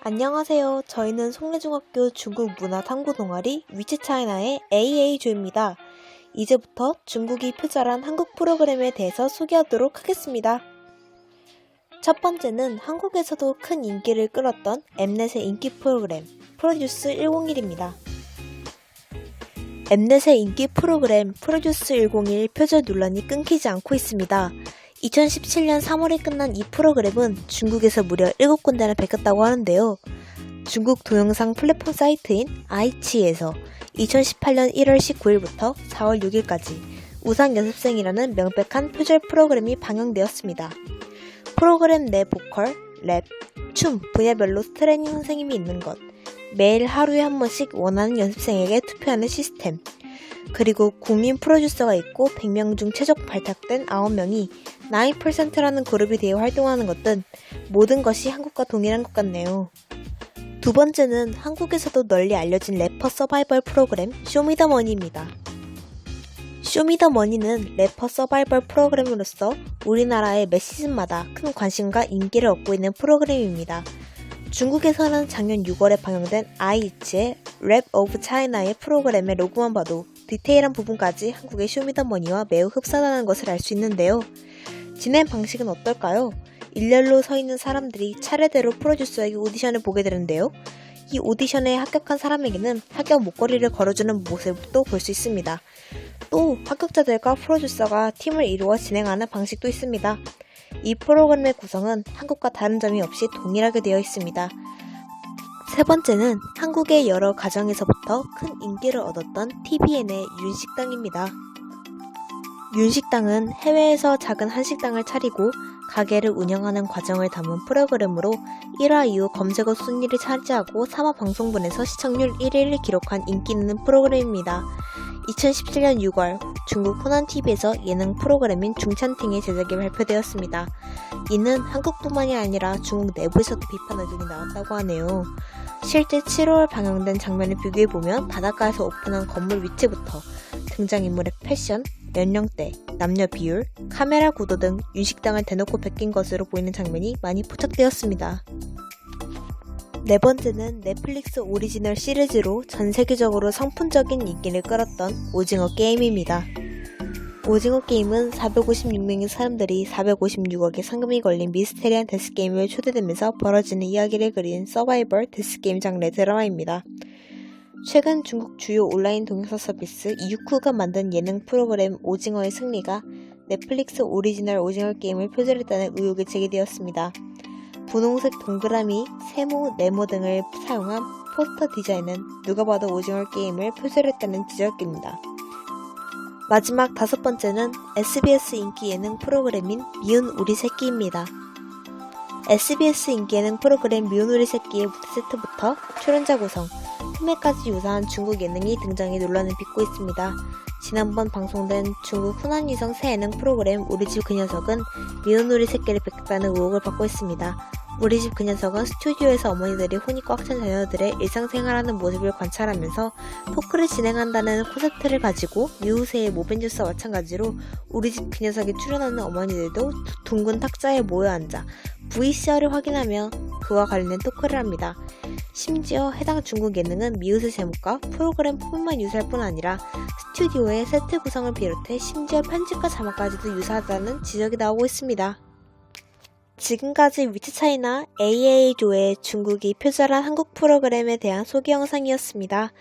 안녕하세요. 저희는 송내중학교 중국 문화 탐구 동아리 위치 차이나의 AA조입니다. 이제부터 중국이 표절한 한국 프로그램에 대해서 소개하도록 하겠습니다. 첫 번째는 한국에서도 큰 인기를 끌었던 엠넷의 인기 프로그램 프로듀스 101입니다. 엠넷의 인기 프로그램 프로듀스 101 표절 논란이 끊기지 않고 있습니다. 2017년 3월에 끝난 이 프로그램은 중국에서 무려 7군데나 베꼈다고 하는데요. 중국 동영상 플랫폼 사이트인 아이치에서 2018년 1월 19일부터 4월 6일까지 우상 연습생이라는 명백한 표절 프로그램이 방영되었습니다. 프로그램 내 보컬, 랩, 춤 분야별로 트레이닝 선생님이 있는 것, 매일 하루에 한 번씩 원하는 연습생에게 투표하는 시스템, 그리고 국민 프로듀서가 있고 100명 중 최적 발탁된 9명이 9%라는 그룹이 되어 활동하는 것 등 모든 것이 한국과 동일한 것 같네요. 두 번째는 한국에서도 널리 알려진 래퍼 서바이벌 프로그램 쇼미더머니입니다. 쇼미더머니는 래퍼 서바이벌 프로그램으로서 우리나라의 매 시즌마다 큰 관심과 인기를 얻고 있는 프로그램입니다. 중국에서는 작년 6월에 방영된 아이치의 랩 오브 차이나의 프로그램의 로고만 봐도 디테일한 부분까지 한국의 쇼미더머니와 매우 흡사하다는 것을 알 수 있는데요. 진행 방식은 어떨까요? 일렬로 서 있는 사람들이 차례대로 프로듀서에게 오디션을 보게 되는데요. 이 오디션에 합격한 사람에게는 합격 목걸이를 걸어주는 모습도 볼 수 있습니다. 또 합격자들과 프로듀서가 팀을 이루어 진행하는 방식도 있습니다. 이 프로그램의 구성은 한국과 다른 점이 없이 동일하게 되어 있습니다. 세 번째는 한국의 여러 가정에서부터 큰 인기를 얻었던 TVN의 윤식당입니다. 윤식당은 해외에서 작은 한식당을 차리고 가게를 운영하는 과정을 담은 프로그램으로 1화 이후 검색어 순위를 차지하고 3화 방송분에서 시청률 1위를 기록한 인기 있는 프로그램입니다. 2017년 6월 중국 호난TV에서 예능 프로그램인 중찬팅의 제작이 발표되었습니다. 이는 한국뿐만이 아니라 중국 내부에서도 비판 의견이 나왔다고 하네요. 실제 7월 방영된 장면을 비교해보면 바닷가에서 오픈한 건물 위치부터 등장인물의 패션, 연령대, 남녀 비율, 카메라 구도 등 윤식당을 대놓고 베낀 것으로 보이는 장면이 많이 포착되었습니다. 네 번째는 넷플릭스 오리지널 시리즈로 전 세계적으로 성품적인 인기를 끌었던 오징어 게임입니다. 오징어 게임은 456명의 사람들이 456억의 상금이 걸린 미스테리한 데스게임을 초대되면서 벌어지는 이야기를 그린 서바이벌 데스게임 장르 드라마입니다. 최근 중국 주요 온라인 동영상 서비스 이유쿠가 만든 예능 프로그램 오징어의 승리가 넷플릭스 오리지널 오징어 게임을 표절했다는 의혹이 제기되었습니다. 분홍색 동그라미, 세모, 네모 등을 사용한 포스터 디자인은 누가 봐도 오징어 게임을 표절했다는 지적입니다. 마지막 다섯 번째는 SBS 인기 예능 프로그램인 미운 우리 새끼입니다. SBS 인기 예능 프로그램 미운 우리 새끼의 무대 세트부터 출연자 구성, 품에까지 유사한 중국 예능이 등장해 논란을 빚고 있습니다. 지난번 방송된 중국 훈안유성 새 예능 프로그램 우리 집 그 녀석은 미운 우리 새끼를 뵙겠다는 의혹을 받고 있습니다. 우리 집 그 녀석은 스튜디오에서 어머니들이 혼이 꽉 찬 자녀들의 일상생활하는 모습을 관찰하면서 토크를 진행한다는 콘셉트를 가지고 미우새의 모벤주스와 마찬가지로 우리 집 그 녀석에 출연하는 어머니들도 둥근 탁자에 모여 앉아 VCR을 확인하며 그와 관련된 토크를 합니다. 심지어 해당 중국 예능은 미우새 제목과 프로그램 포맷만 유사할 뿐 아니라 스튜디오의 세트 구성을 비롯해 심지어 편집과 자막까지도 유사하다는 지적이 나오고 있습니다. 지금까지 위치 차이나 AA조의 중국이 표절한 한국 프로그램에 대한 소개 영상이었습니다.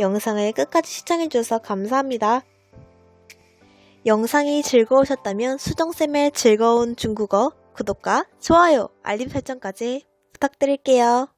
영상을 끝까지 시청해주셔서 감사합니다. 영상이 즐거우셨다면 수정쌤의 즐거운 중국어 구독과 좋아요, 알림 설정까지 부탁드릴게요.